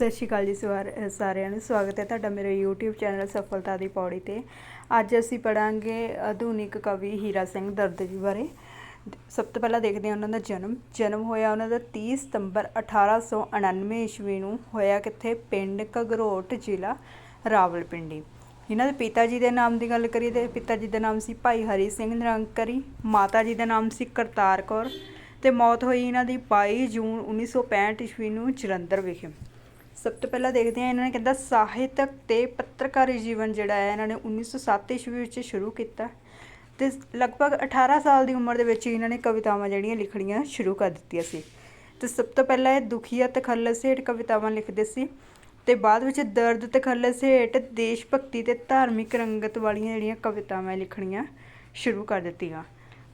ਸਤਿ ਸ਼੍ਰੀ ਅਕਾਲ ਜੀ ਸਵਾਰ- ਸਾਰਿਆਂ ਨੂੰ। ਸਵਾਗਤ ਹੈ ਤੁਹਾਡਾ ਮੇਰੇ YouTube ਚੈਨਲ ਸਫਲਤਾ ਦੀ ਪੌੜੀ ਤੇ। ਅੱਜ ਅਸੀਂ ਪੜਾਂਗੇ ਆਧੁਨਿਕ ਕਵੀ ਹੀਰਾ ਸਿੰਘ ਦਰਦ ਜੀ ਬਾਰੇ। ਸਭ ਤੋਂ ਪਹਿਲਾਂ ਦੇਖਦੇ ਹਾਂ ਉਹਨਾਂ ਦਾ ਜਨਮ। ਜਨਮ ਹੋਇਆ ਉਹਨਾਂ ਦਾ 30 ਸਤੰਬਰ 1899 ਈਸਵੀ ਨੂੰ। ਹੋਇਆ ਕਿੱਥੇ? ਪਿੰਡ ਘਗਰੋਟ ਜ਼ਿਲ੍ਹਾ ਰਾਵਲਪਿੰਡੀ। ਇਹਨਾਂ ਦੇ ਪਿਤਾ ਜੀ ਦੇ ਨਾਮ ਦੀ ਗੱਲ ਕਰੀਏ ਤੇ ਪਿਤਾ ਜੀ ਦਾ ਨਾਮ ਸੀ ਭਾਈ ਹਰੀ ਸਿੰਘ ਨਿਰੰਕਰੀ, ਮਾਤਾ ਜੀ ਦਾ ਨਾਮ ਸੀ ਕਰਤਾਰ ਕੌਰ ਤੇ ਮੌਤ ਹੋਈ ਇਹਨਾਂ ਦੀ 22 ਜੂਨ 1965 ਈਸਵੀ ਨੂੰ ਜਲੰਧਰ ਵਿਖੇ। ਸਭ ਤੋਂ ਪਹਿਲਾਂ ਦੇਖਦੇ ਹਾਂ ਇਹਨਾਂ ਨੇ ਕਹਿੰਦਾ ਸਾਹਿਤਕ ਤੇ ਪੱਤਰਕਾਰੀ ਜੀਵਨ ਜਿਹੜਾ ਹੈ, ਇਹਨਾਂ ਨੇ 1907 ਈਸਵੀ ਵਿੱਚ ਸ਼ੁਰੂ ਕੀਤਾ ਤੇ ਲਗਭਗ 18 ਸਾਲ ਦੀ ਉਮਰ ਦੇ ਵਿੱਚ ਹੀ ਇਹਨਾਂ ਨੇ ਕਵਿਤਾਵਾਂ ਜਿਹੜੀਆਂ ਲਿਖਣੀਆਂ ਸ਼ੁਰੂ ਕਰ ਦਿੱਤੀਆਂ ਸੀ। ਤੇ ਸਭ ਤੋਂ ਪਹਿਲਾਂ ਇਹ ਦੁਖੀਆ ਤਖੱਲਸ ਹੇਠ ਕਵਿਤਾਵਾਂ ਲਿਖਦੇ ਸੀ ਤੇ ਬਾਅਦ ਵਿੱਚ ਦਰਦ ਤਖੱਲਸ ਹੇਠ ਦੇਸ਼ ਭਗਤੀ ਤੇ ਧਾਰਮਿਕ ਰੰਗਤ ਵਾਲੀਆਂ ਜਿਹੜੀਆਂ ਕਵਿਤਾਵਾਂ ਲਿਖਣੀਆਂ ਸ਼ੁਰੂ ਕਰ ਦਿੱਤੀਆਂ।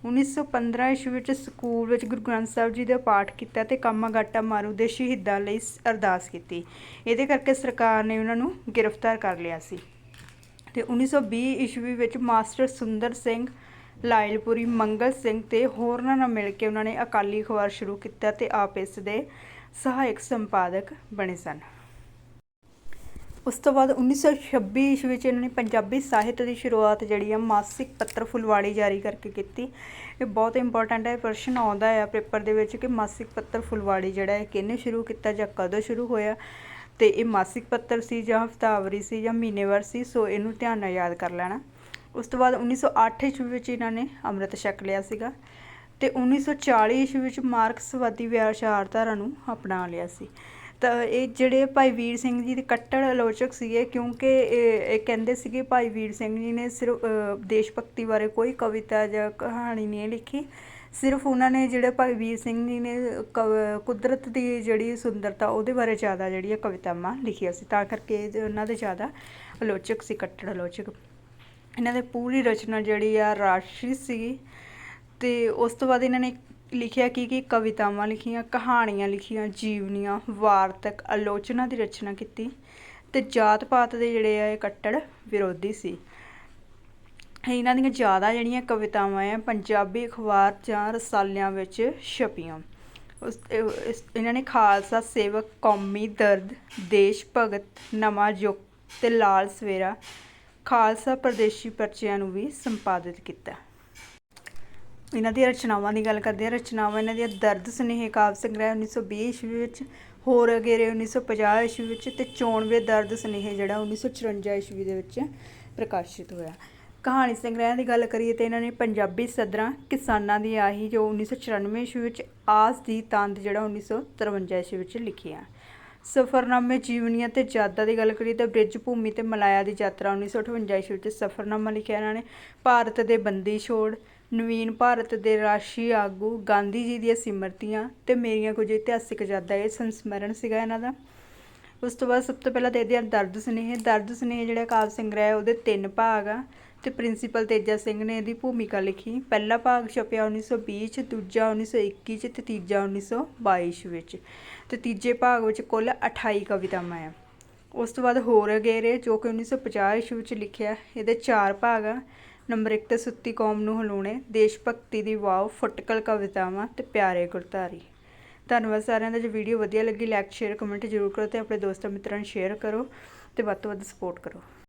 1915 ਈਸਵੀ ਵਿੱਚ ਸਕੂਲ ਵਿੱਚ ਗੁਰੂ ਗ੍ਰੰਥ ਸਾਹਿਬ ਜੀ ਦਾ ਪਾਠ ਕੀਤਾ ਤੇ ਕਾਮਾਗਾਟਾ ਮਾਰੂ ਦੇ ਸ਼ਹੀਦਾਂ ਲਈ ਅਰਦਾਸ ਕੀਤੀ। ਇਹਦੇ ਕਰਕੇ ਸਰਕਾਰ ਨੇ ਉਹਨਾਂ ਨੂੰ ਗ੍ਰਿਫਤਾਰ ਕਰ ਲਿਆ ਸੀ। ਤੇ 1920 ਈਸਵੀ ਵਿੱਚ ਮਾਸਟਰ ਸੁੰਦਰ ਸਿੰਘ, ਲਾਇਲਪੁਰੀ ਮੰਗਲ ਸਿੰਘ ਤੇ ਹੋਰਨਾਂ ਨਾਲ ਮਿਲ ਕੇ ਉਹਨਾਂ ਨੇ ਅਕਾਲੀ ਅਖਬਾਰ ਸ਼ੁਰੂ ਕੀਤਾ ਤੇ ਆਪ ਇਸ ਦੇ ਸਹਾਇਕ ਸੰਪਾਦਕ ਬਣੇ ਸਨ। ਉਸ ਤੋਂ ਬਾਅਦ 1926 ਈਸਵੀ ਵਿੱਚ ਇਹਨਾਂ ਨੇ ਪੰਜਾਬੀ ਸਾਹਿਤ ਦੀ ਸ਼ੁਰੂਆਤ ਜਿਹੜੀ ਆ ਮਾਸਿਕ ਪੱਤਰ ਫੁਲਵਾੜੀ ਜਾਰੀ ਕਰਕੇ ਕੀਤੀ। ਇਹ ਬਹੁਤ ਇੰਪੋਰਟੈਂਟ ਹੈ ਪ੍ਰਸ਼ਨ ਆਉਂਦਾ ਹੈ ਪੇਪਰ ਦੇ ਵਿੱਚ ਕਿ ਮਾਸਿਕ ਪੱਤਰ ਫੁਲਵਾੜੀ ਜਿਹੜਾ ਹੈ ਕਿਹਨੇ ਸ਼ੁਰੂ ਕੀਤਾ ਜਾਂ ਕਦੋਂ ਸ਼ੁਰੂ ਹੋਇਆ? ਤੇ ਇਹ ਮਾਸਿਕ ਪੱਤਰ ਸੀ ਜਾਂ ਹਫਤਾਵਰੀ ਸੀ ਜਾਂ ਮਹੀਨੇਵਾਰ ਸੀ, ਸੋ ਇਹਨੂੰ ਧਿਆਨ ਨਾਲ ਯਾਦ ਕਰ ਲੈਣਾ। ਉਸ ਤੋਂ ਬਾਅਦ 1908 ਈਸਵੀ ਵਿੱਚ ਇਹਨਾਂ ਨੇ ਅੰਮ੍ਰਿਤ ਛਕ ਲਿਆ ਸੀਗਾ ਤੇ 1940 ਈਸਵੀ ਵਿੱਚ ਮਾਰਕਸਵਾਦੀ ਵਿਚਾਰਧਾਰਾ ਨੂੰ ਅਪਣਾ ਲਿਆ ਸੀ। ਤਾਂ ਇਹ ਜਿਹੜੇ ਭਾਈ ਵੀਰ ਸਿੰਘ ਜੀ ਦੇ ਕੱਟੜ ਆਲੋਚਕ ਸੀਗੇ, ਕਿਉਂਕਿ ਇਹ ਇਹ ਕਹਿੰਦੇ ਸੀਗੇ ਭਾਈ ਵੀਰ ਸਿੰਘ ਜੀ ਨੇ ਸਿਰਫ ਦੇਸ਼ ਭਗਤੀ ਬਾਰੇ ਕੋਈ ਕਵਿਤਾ ਜਾਂ ਕਹਾਣੀ ਨਹੀਂ ਲਿਖੀ। ਸਿਰਫ ਉਹਨਾਂ ਨੇ ਜਿਹੜੇ ਭਾਈ ਵੀਰ ਸਿੰਘ ਜੀ ਨੇ ਕਵ- ਕੁਦਰਤ ਦੀ ਜਿਹੜੀ ਸੁੰਦਰਤਾ ਉਹਦੇ ਬਾਰੇ ਜ਼ਿਆਦਾ ਜਿਹੜੀ ਜਿਹੜੀਆਂ ਕਵਿਤਾਵਾਂ ਲਿਖੀਆਂ ਸੀ, ਤਾਂ ਕਰਕੇ ਇਹ ਉਹਨਾਂ ਦੇ ਜ਼ਿਆਦਾ ਆਲੋਚਕ ਸੀ, ਕੱਟੜ ਆਲੋਚਕ। ਇਹਨਾਂ ਦੇ ਪੂਰੀ ਰਚਨਾ ਜਿਹੜੀ ਆ ਰਾਸ਼ੀ ਸੀ ਤੇ ਉਸ ਤੋਂ ਬਾਅਦ ਇਹਨਾਂ ਨੇ ਲਿਖਿਆ ਕੀ ਕੀ ਕਵਿਤਾਵਾਂ ਲਿਖੀਆਂ, ਕਹਾਣੀਆਂ ਲਿਖੀਆਂ, ਜੀਵਨੀਆਂ, ਵਾਰਤਕ ਆਲੋਚਨਾ ਦੀ ਰਚਨਾ ਕੀਤੀ ਅਤੇ ਜਾਤ ਪਾਤ ਦੇ ਜਿਹੜੇ ਆ ਇਹ ਕੱਟੜ ਵਿਰੋਧੀ ਸੀ। ਇਹਨਾਂ ਦੀਆਂ ਜ਼ਿਆਦਾ ਜਿਹੜੀਆਂ ਕਵਿਤਾਵਾਂ ਆ, ਪੰਜਾਬੀ ਅਖਬਾਰ ਜਾਂ ਰਸਾਲਿਆਂ ਵਿੱਚ ਛਪੀਆਂ। ਉਸ ਇਸ- ਇਹਨਾਂ ਨੇ ਖਾਲਸਾ ਸੇਵਕ, ਕੌਮੀ ਦਰਦ, ਦੇਸ਼ ਭਗਤ, ਨਵਾਂ ਯੁੱਗ ਤੇ ਲਾਲ ਸਵੇਰਾ, ਖਾਲਸਾ ਪ੍ਰਦੇਸ਼ੀ ਪਰਚਿਆਂ ਨੂੰ ਵੀ ਸੰਪਾਦਿਤ ਕੀਤਾ। ਇਹਨਾਂ ਦੀਆਂ ਰਚਨਾਵਾਂ ਦੀ ਗੱਲ ਕਰਦੇ ਹਾਂ। ਰਚਨਾਵਾਂ ਇਹਨਾਂ ਦੀਆਂ ਦਰਦ ਸੁਨੇਹੇ, ਕਾਵਿ ਸੰਗ੍ਰਹਿ 1920 ਈਸਵੀ ਵਿੱਚ, ਹੋਰ ਅਗੇਰੇ 1950 ਈਸਵੀ ਵਿੱਚ ਤੇ ਚੋਣਵੇਂ ਦਰਦ ਸੁਨੇਹੇ ਜਿਹੜਾ 1954 ਈਸਵੀ ਦੇ ਵਿੱਚ ਪ੍ਰਕਾਸ਼ਿਤ ਹੋਇਆ। ਕਹਾਣੀ ਸੰਗ੍ਰਹਿ ਦੀ ਗੱਲ ਕਰੀਏ ਤੇ ਇਹਨਾਂ ਨੇ ਪੰਜਾਬੀ ਸਦਰਾਂ ਕਿਸਾਨਾਂ ਦੀ ਆਹੀ ਜੋ 1994 ਈਸਵੀ ਵਿੱਚ ਆਸ ਦੀ ਤੰਦ ਜਿਹੜਾ 1953 ਈਸਵੀ ਵਿੱਚ ਲਿਖਿਆ ਸਫਰਨਾਮੇ ਜੀਵਨੀਆਂ ਤੇ ਯਾਦਾਂ ਦੀ ਗੱਲ ਕਰੀਏ ਤਾਂ ਬ੍ਰਿਜ ਭੂਮੀ ਤੇ ਮਲਾਇਆ ਦੀ ਯਾਤਰਾ 1958 ਈਸਵੀ ਵਿੱਚ ਸਫਰਨਾਮਾ ਲਿਖਿਆ ਇਹਨਾਂ ਨੇ। ਭਾਰਤ ਦੇ ਬੰਦੀ ਛੋੜ ਨਵੀਨ ਭਾਰਤ ਦੇ ਰਾਸ਼ਟਰੀ ਆਗੂ ਗਾਂਧੀ ਜੀ ਦੀਆਂ ਸਿਮਰਤੀਆਂ ਅਤੇ ਮੇਰੀਆਂ ਕੁਝ ਇਤਿਹਾਸਿਕ ਯਾਦਾਂ, ਇਹ ਸੰਸਮਰਣ ਸੀਗਾ ਇਹਨਾਂ ਦਾ। ਉਸ ਤੋਂ ਬਾਅਦ ਸਭ ਤੋਂ ਪਹਿਲਾਂ ਦੇਖਦੇ ਹਾਂ ਦਰਦ ਸੁਨੇਹੇ ਦਰਦ ਸੁਨੇਹੇ ਜਿਹੜਾ ਕਾਵਿ ਸੰਗ੍ਰਹਿ ਉਹਦੇ ਤਿੰਨ ਭਾਗ ਆ ਤੇ ਪ੍ਰਿੰਸੀਪਲ ਤੇਜਾ ਸਿੰਘ ਨੇ ਇਹਦੀ ਭੂਮਿਕਾ ਲਿਖੀ। ਪਹਿਲਾ ਭਾਗ ਛਪਿਆ 1920 ਚ, ਦੂਜਾ 1921 ਚ ਤੇ ਤੀਜਾ 1922 ਵਿੱਚ। ਤੇ ਤੀਜੇ ਭਾਗ ਵਿੱਚ ਕੁੱਲ 28 ਕਵਿਤਾਵਾਂ ਆ। ਉਸ ਤੋਂ ਬਾਅਦ ਹੋਰ ਅਗੇਰੇ ਜੋ ਕਿ 1950 ਈਸਵੀ ਵਿੱਚ ਲਿਖਿਆ, ਇਹਦੇ ਚਾਰ ਭਾਗ ਆ। ਨੰਬਰ 1 ਤੇ ਸੁੱਤੀ ਕੌਮ ਨੂੰ ਹਲੂਣੇ ਦੇਸ਼ ਭਗਤੀ ਦੀ ਵਾਓ, ਫੁੱਟਕਲ ਕਵਿਤਾਵਾਂ ਤੇ ਪਿਆਰੇ ਗੁਰਧਾਰੀ। ਧੰਨਵਾਦ ਸਾਰਿਆਂ ਦਾ, ਜੇ ਵੀਡੀਓ ਵਧੀਆ ਲੱਗੀ ਲਾਈਕ ਸ਼ੇਅਰ ਕਮੈਂਟ ਜ਼ਰੂਰ ਕਰੋ ਤੇ ਆਪਣੇ ਦੋਸਤਾਂ ਮਿੱਤਰਾਂ ਨੂੰ ਸ਼ੇਅਰ ਕਰੋ ਤੇ ਵੱਧ ਤੋਂ ਵੱਧ ਸਪੋਰਟ ਕਰੋ।